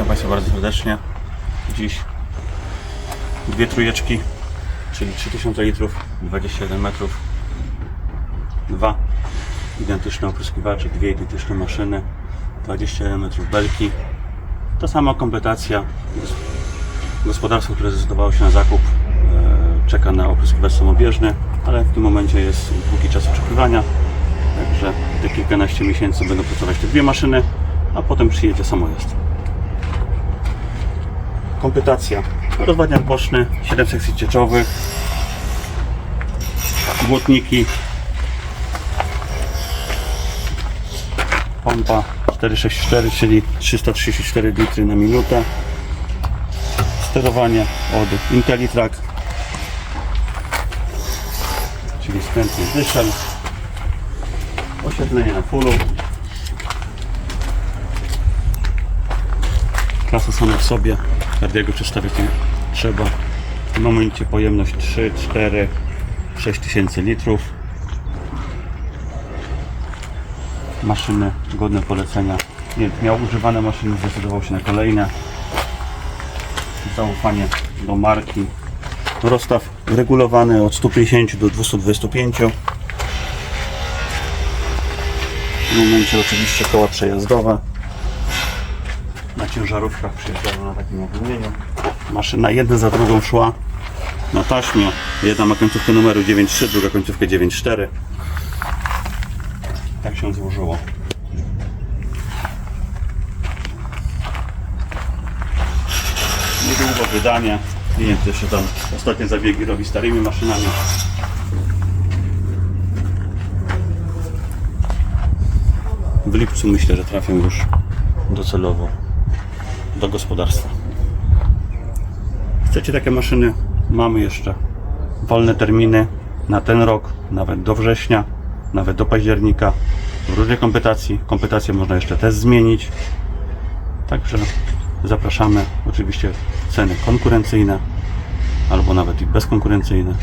Witam Państwa bardzo serdecznie. Dziś dwie trójeczki, czyli 3000 litrów, 21 metrów. Dwa identyczne opryskiwacze, dwie identyczne maszyny, 21 metrów belki. Ta sama kompletacja. Gospodarstwo, które zdecydowało się na zakup, e, czeka na opryskiwacz samobieżny, ale w tym momencie jest długi czas oczekiwania. Także te kilkanaście miesięcy będą pracować te dwie maszyny, a potem przyjedzie samojazd. Kompletacja. Rozwadniak boczny, 7 sekcji cieczowych, błotniki, pompa 464, czyli 334 litry na minutę, sterowanie od IntelliTrack, czyli skrętny dyszel, oświetlenie na fullu, klasa sama w sobie, każdego przestawiać nie trzeba. W tym momencie pojemność 3, 4, 6 tysięcy litrów. Maszyny godne polecenia. Nie, miał używane maszyny, zdecydował się na kolejne. Zaufanie do marki. Rozstaw regulowany od 150 do 225. W momencie oczywiście koła przejazdowe ciężarówkach przyjeżdżają na takim ogólnieniu. Maszyna jedna za drugą szła na taśmie. Jedna ma końcówkę numeru 9.3, druga końcówkę 9.4. Tak się złożyło. Niedługo wydanie. Klient jeszcze tam ostatnie zabiegi robi starymi maszynami. W lipcu myślę, że trafię już docelowo do gospodarstwa. Chcecie takie maszyny? Mamy jeszcze wolne terminy na ten rok, nawet do września, nawet do października. W różnej kompetacji. Kompetacje można jeszcze też zmienić. Także zapraszamy. Oczywiście ceny konkurencyjne albo nawet i bezkonkurencyjne.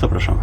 Zapraszamy.